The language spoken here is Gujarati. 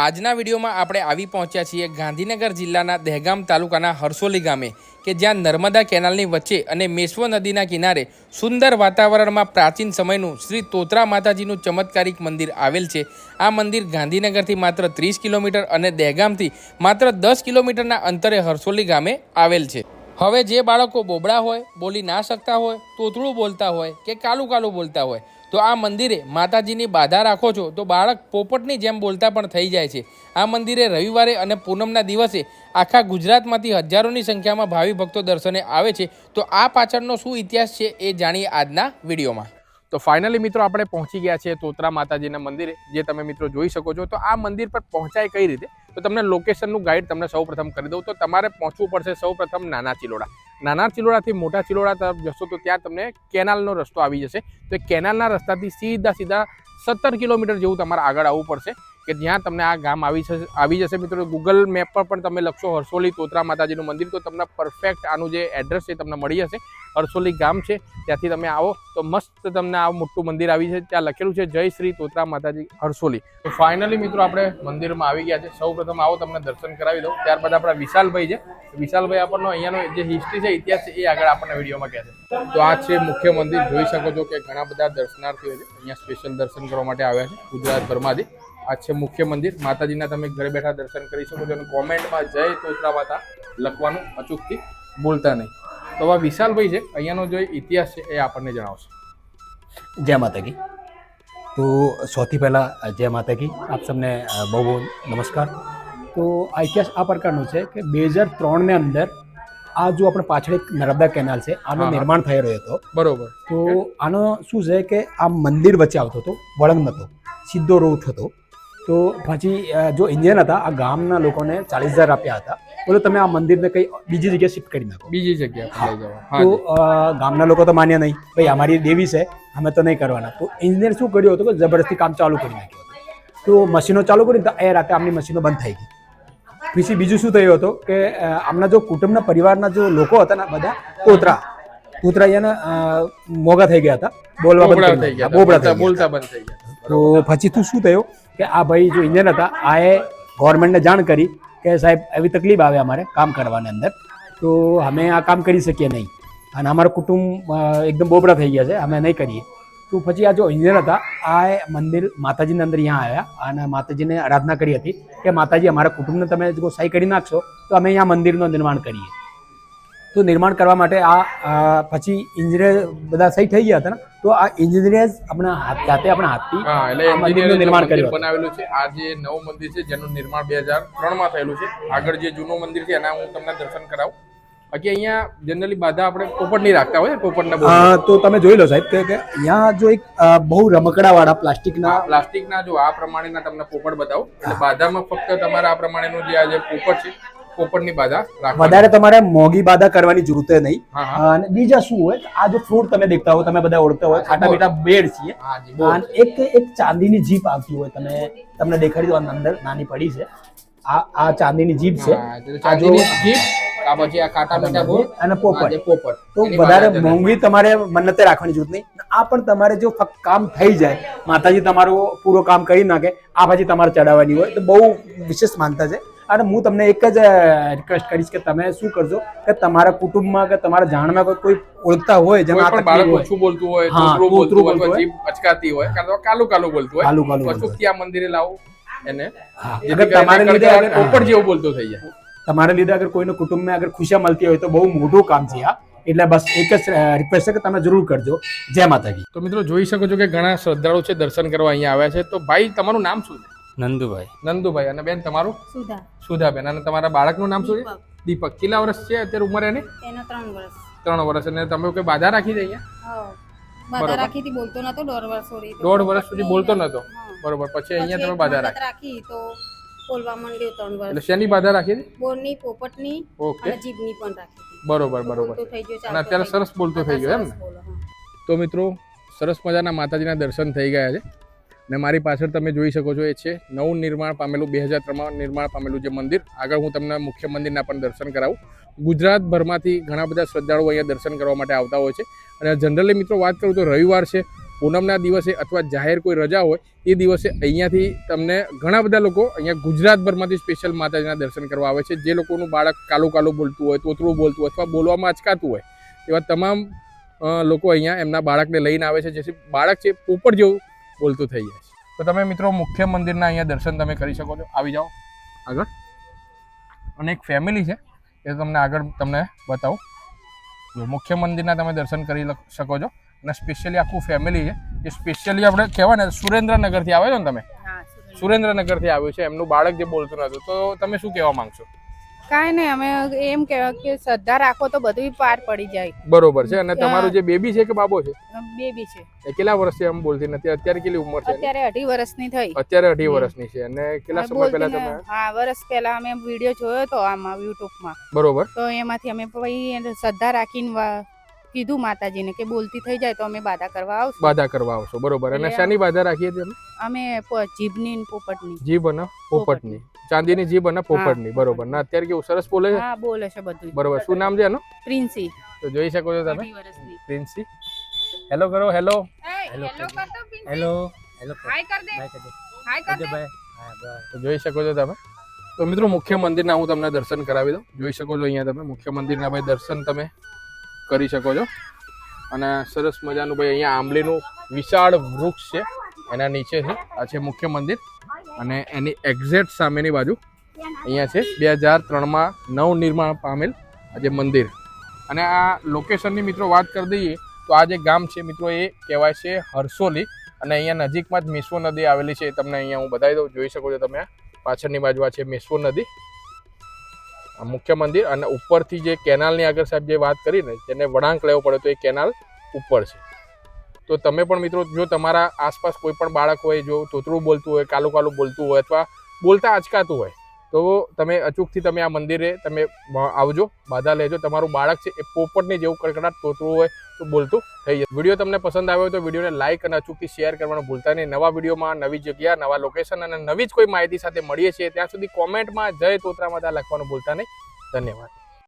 આજના વિડીયોમાં આપણે આવી પહોંચ્યા છીએ ગાંધીનગર જિલ્લાના દહેગામ તાલુકાના હરસોલી ગામે, કે જ્યાં નર્મદા કેનાલની વચ્ચે અને મેશ્વ નદીના કિનારે સુંદર વાતાવરણમાં પ્રાચીન સમયનું શ્રી તોતરા માતાજીનું ચમત્કારિક મંદિર આવેલ છે. આ મંદિર ગાંધીનગરથી માત્ર ત્રીસ કિલોમીટર અને દહેગામથી માત્ર દસ કિલોમીટરના અંતરે હરસોલી ગામે આવેલ છે. હવે જે બાળકો બોબડા હોય, બોલી ના શકતા હોય, તોતળું બોલતા હોય કે કાલું કાલું બોલતા હોય તો આ મંદિરે માતાજીની બાધા રાખો છો તો બાળક પોપટની જેમ બોલતા પણ થઈ જાય છે. આ મંદિરે રવિવારે અને પૂનમના દિવસે આખા ગુજરાતમાંથી હજારોની સંખ્યામાં ભાવિ ભક્તો દર્શને આવે છે. તો આ પાછળનો શું ઇતિહાસ છે એ જાણીએ આજના વિડીયોમાં. તો ફાઇનલી મિત્રો આપણે પહોંચી ગયા છે તોતરા માતાજીના મંદિરે, જે તમે મિત્રો જોઈ શકો છો. તો આ મંદિર પર પહોંચાય કઈ રીતે? તો તમને લોકેશનનું ગાઈડ તમને સૌ પ્રથમ કરી દઉં. તો તમારે પહોંચવું પડશે સૌ પ્રથમ નાના ચિલોડા. નાના ચિલોડાથી મોટા ચિલોડા તરફ જશો તો ત્યાં તમને કેનાલનો રસ્તો આવી જશે. તો એ કેનાલના રસ્તાથી સીધા સીધા સત્તર કિલોમીટર જેવું તમારે આગળ આવવું પડશે. કે જ્યાં તમને આ ગામ આવી જશે આવી જશે મિત્રો. ગૂગલ મેપ પર પણ તમે લખશો હરસોલી તોતરા માતાજીનું મંદિર, તો તમને પરફેક્ટ આનું જે એડ્રેસ છે તમને મળી જશે. હરસોલી ગામ છે, ત્યાંથી તમે આવો. તો મસ્ત તમને આ મોટું મંદિર આવી છે ત્યાં લખેલું છે, જય શ્રી તોતરા માતાજી હરસોલી તો ફાઇનલી મિત્રો આપણે મંદિરમાં આવી ગયા છે. સૌ પ્રથમ આવો, તમને દર્શન કરાવી દઉં. ત્યારબાદ આપણા વિશાલભાઈ છે. વિશાલભાઈ આપણનો અહીંયાનો જે હિસ્ટ્રી છે, ઇતિહાસ છે, એ આગળ આપણને વિડીયોમાં કહે છે. તો આ છે મુખ્ય મંદિર. જોઈ શકો છો કે ઘણા બધા દર્શનાર્થીઓ છે, અહીંયા સ્પેશિયલ દર્શન કરવા માટે આવ્યા છે, ગુજરાતભરમાંથી. આ છે મુખ્ય મંદિર. માતાજીના તમે ઘરે બેઠા દર્શન કરી શકો છો અને કોમેન્ટમાં જય તોતરા માતા લખવાનું અચૂકથી ભૂલતા નહીં. તો આ વિશાલભાઈ છે અહીંયાનો જે ઇતિહાસ છે એ આપણને જણાવશે. જય માતા કી તો સૌથી પહેલાં જય માતા કી આપ સૌને બહુ બહુ નમસ્કાર. તો આ ઇતિહાસ આ પ્રકારનો છે કે બે હજાર ત્રણને અંદર આ જો આપણે પાછળ એક નર્મદા કેનાલ છે આનું. નિર્માણ થઈ રહ્યો હતો. બરોબર. તો આનો શું છે કે આ મંદિર વચ્ચે આવતો હતો વળંગ નહોતો સીધો રોડ હતો તો પછી જો ઇન્ડિયન હતા આ ગામના લોકોને ચાલીસ હજાર આપ્યા હતા. બોલો તમે આ મંદિરને કંઈ બીજી જગ્યાએ શિફ્ટ કરી નાખો. બીજી જગ્યા પર લઈ જવા તો ગામના લોકો તો માન્યા નહીં. ભાઈ અમારી દેવી છે અમે તો નહીં કરવાના. તો ઇન્જિનિયર શું કર્યું હતું કે જબરદસ્તી કામ ચાલુ કરી નાખ્યું તો મશીનો ચાલુ કરી તો એ રાતે આમની મશીનો બંધ થઈ ગઈ. પછી બીજું શું થયું હતું કે આમના જો કુટુંબના પરિવારના જો લોકો હતા ને બધા કોતરા તોતરા એને મોગા થઈ ગયા હતા. બોલવા બંધ થઈ ગયા બોબડા બોલતા બંધ થઈ ગયા તો પછી તું શું થયું? કે આ ભાઈ જો ઇન્ડિયન હતા આ એ ગવર્મેન્ટને જાણ કરી કે સાહેબ એવી તકલીફ આવે અમારે કામ કરવાની અંદર. તો અમે આ કામ કરી શકીએ નહીં. અને અમારું કુટુંબ એકદમ બોબડા થઈ ગયા છે, અમે નહીં કરીએ. તો પછી આ જો ઇન્ડિયન હતા આ મંદિર માતાજીના અંદર અહીંયા આવ્યા અને માતાજીને આરાધના કરી હતી કે માતાજી, અમારા કુટુંબને તમે જો સહી કરી નાખશો, તો અમે અહીંયા મંદિરનું નિર્માણ કરીએ. તો નિર્માણ કરવા માટે આ પછી ઇન્જિનિયર બધા સહી થઈ ગયા હતા ને? તો આ ઇન્જિનિયર્સ આપણા હાથ જાતે આપણા હાથથી મંદિરનું નિર્માણ કર્યું બનાવેલું છે. આ જે નવું મંદિર છે જેનું નિર્માણ બે હજાર ત્રણમાં થયેલું છે. આગળ જે જૂનું મંદિર છે એના હું તમને દર્શન કરાવું. બાકી અહીંયા જનરલી બાધા આપણે પોપટ નહીં રાખતા હોય પોપટને તો તમે જોઈ લો સાહેબ કે અહીંયા જો એક બહુ રમકડાવાળા પ્લાસ્ટિકના પ્લાસ્ટિકના જો આ પ્રમાણેના તમને પોપટ બતાવો. એટલે બાધામાં ફક્ત તમારા આ પ્રમાણેનું જે આ જે પોપટ છે પોપટની બાધા વધારે તમારે મોંઘી બાધા કરવાની જરૂરત નહીં. અને બીજા શું હોય આ જો ફ્રૂટ તમે દેખતા હો તમે બધા ઓળખતા હોય ખાટા મીઠા બેડ છીએ. એક એક ચાંદીની જીપ આવતી હોય તમે તમને દેખાડી દો અંદર નાની પડી છે. આ આ ચાંદીની જીપ છે. ચાંદીની જીપ પછી આ કાંટા મીઠા બોર, અને પોપટ. પોપટ. તો વધારે મોંઘી તમારે મન્નતે રાખવાની જરૂર નહીં. આ પણ તમારે જો ફક્ત કામ થઈ જાય માતાજી તમારું પૂરો કામ કરી નાખે આ પછી તમારે ચડાવવાની હોય તો બહુ વિશેષ માનતા છે. અને હું તમને એક જ રિક્વેસ્ટ કરીશ કે તમે શું કરજો કે તમારા કુટુંબમાં કે તમારા જાણમાં કોઈ- ઓળખતા હોય જેમ આ બાળક ઓછું બોલતું હોય હા, બોલતું હોય જીભ અચકાતી હોય કાં તો કાલું કાલું બોલતું હોય. કાલું કાલું બોલતું ક્યાં મંદિરે લાવો એને. અગર તમારે લીધે અગર- પોપટ જેવું બોલતો થઈ જાય. તમારા લીધે અગર કોઈને કુટુંબમાં અગર ખુશિયા મળતી હોય તો બહુ મોટું કામ છે આ એટલે બસ એક જ રિક્વેસ્ટ છે કે તમે જરૂર કરજો. જય માતાજી. તો મિત્રો જોઈ શકો છો કે ઘણા શ્રદ્ધાળુ છે દર્શન કરવા અહીંયા આવ્યા છે. તો ભાઈ તમારું નામ શું છે? નંદુભાઈ. નંદુભાઈ અને બેન તમારું? સુધા. સુધાબેન. અને તમારા બાળકનું નામ શું છે? દીપક. કેટલા વર્ષ છે અત્યારે ઉંમર એની? એનો ત્રણ વર્ષ. ત્રણ વર્ષ. અને તમે કોઈ બાધા રાખી દઈએ અહીંયા? બાધા રાખી હતી બોલતો નતો દોઢ વર્ષ સુધી. દોઢ વર્ષ સુધી બોલતો. નતો? બરોબર. પછી અહીંયા તમે બાધા રાખી તો બોલવા માંડ્યો ત્રણ એટલે શેની બાધા રાખી હતી? બોરની પોપટની ઓકે. અને જીભની પણ રાખી બરોબર બરોબર. બોલતો થઈ ગયો અને અત્યારે સરસ બોલતો થઈ ગયો એમ. તો મિત્રો સરસ મજાના માતાજીના દર્શન થઈ ગયા છે. ને મારી પાછળ તમે જોઈ શકો છો એ છે, નવું નિર્માણ પામેલું, બે હજાર ત્રણમાં નિર્માણ પામેલું જે મંદિર. આગળ હું તમને મુખ્ય મંદિરના પણ દર્શન કરાવું. ગુજરાતભરમાંથી ઘણા બધા શ્રદ્ધાળુઓ અહીંયા દર્શન કરવા માટે આવતા હોય છે. અને જનરલી મિત્રો વાત કરું તો રવિવાર છે, પૂનમના દિવસે અથવા જાહેર કોઈ રજા હોય, એ દિવસે અહીંયાથી તમને ઘણા બધા લોકો અહીંયા ગુજરાતભરમાંથી સ્પેશિયલ માતાજીના દર્શન કરવા આવે છે. જે લોકોનું બાળક કાલું કાલું બોલતું હોય, તોતરું બોલતું હોય અથવા બોલવામાં અચકાતું હોય, એવા તમામ લોકો અહીંયા એમના બાળકને લઈને આવે છે. જેથી બાળક છે પોપટ જેવું બોલતું થઈ જાય. છે તો તમે મિત્રો મુખ્ય મંદિરના અહીંયા દર્શન તમે કરી શકો છો. આવી જાઓ. આગળ. અને એક ફેમિલી છે. એ તમને આગળ તમને બતાવું. જો મુખ્ય મંદિરના તમે દર્શન કરી શકો છો. અને સ્પેશિયલી આખું ફેમિલી છે. એ સ્પેશિયલી આપણે કહેવાય ને સુરેન્દ્રનગરથી આવે છો ને તમે? સુરેન્દ્રનગરથી આવ્યું છે. એમનું બાળક જે બોલતું નહોતું તો તમે શું કહેવા માંગશો? કાંઈ નહીં અમે એમ કહેવા કે શ્રદ્ધા રાખો તો બધું પાર પડી જાય. બરોબર છે અને તમારું જે બેબી છે કે બાબો છે? બેબી છે. એ કેટલા વર્ષથી આમ બોલતી નથી અત્યારે કેટલી ઉંમર છે? અત્યારે અઢી વર્ષની થઈ. અત્યારે અઢી વર્ષની છે અને કેટલા સમય પહેલા તમે હા વર્ષ પહેલા અમે વીડિયો જોયો તો આમાં યુટ્યુબમાં. બરોબર. તો એમાંથી અમે પછી શ્રદ્ધા રાખીને કીધું માતાજીને કે બોલતી થઈ જાય તો અમે બાધા કરવા આવશું. બાધા કરવા આવશો બરોબર. અને શાની બાધા રાખીએ છીએ અમે? અમે જીભની ને પોપટની. જીભ અને પોપટની. ચાંદીની જીભ અને પોપટની બરોબર. ને અત્યારે કેવું સરસ બોલે છે? હા બોલે છે બધું બરોબર. શું નામ છે એનું? પ્રિન્સી. તો જોઈ શકો છો તમે? પ્રિન્સી. હેલો કરો hello hello hello hello hi કર. દે હાય કર દે ભાઈ. હા તો જોઈ શકો છો તમે? તો મિત્રો મુખ્ય મંદિરના હું તમને દર્શન કરાવી દઉં. જોઈ શકો છો અહીંયા તમે મુખ્ય મંદિરના ભાઈ દર્શન તમે કરી શકો છો. અને સરસ મજાનું ભાઈ અહીંયા આંબલીનું વિશાળ વૃક્ષ છે. એના નીચે છે. આ છે મુખ્ય મંદિર. અને એની એક્ઝેક્ટ સામેની બાજુ અહીંયા છે બે હજાર ત્રણમાં નવનિર્માણ પામેલ આ જે મંદિર. અને આ લોકેશનની મિત્રો વાત કરી દઈએ તો આ જે ગામ છે મિત્રો એ કહેવાય છે હરસોલી. અને અહીંયા નજીકમાં જ મેશ્વો નદી આવેલી છે એ તમને અહીંયા હું બતાવી દઉં. જોઈ શકો છો તમે પાછળની બાજુ આ છે મેશ્વો નદી. મુખ્ય મંદિર અને ઉપરથી જે કેનાલની આગળ સાહેબ જે વાત કરીને તેને વળાંક લેવો પડે તો એ કેનાલ ઉપર છે. તો તમે પણ મિત્રો, જો તમારા આસપાસ કોઈ પણ બાળક હોય, જો તોતરું બોલતું હોય, કાલું કાલું બોલતું હોય અથવા બોલતા અચકાતું હોય તો તમે અચૂકથી તમે આ મંદિરે તમે આવજો, બાધા લેજો. તમારું બાળક છે એ પોપટની જેવું કડકડાટ તોતરું હોય તો બોલતું થઈ જશે. વીડિયો તમને પસંદ આવ્યો હોય તો વિડીયોને લાઇક અને અચૂકથી શેર કરવાનું ભૂલતા નહીં. નવા વિડીયોમાં નવી જગ્યા, નવા લોકેશન અને નવી જ કોઈ માહિતી સાથે મળીએ છીએ. ત્યાં સુધી કોમેન્ટમાં જય તોતરા માતા લખવાનું ભૂલતા નહીં. ધન્યવાદ.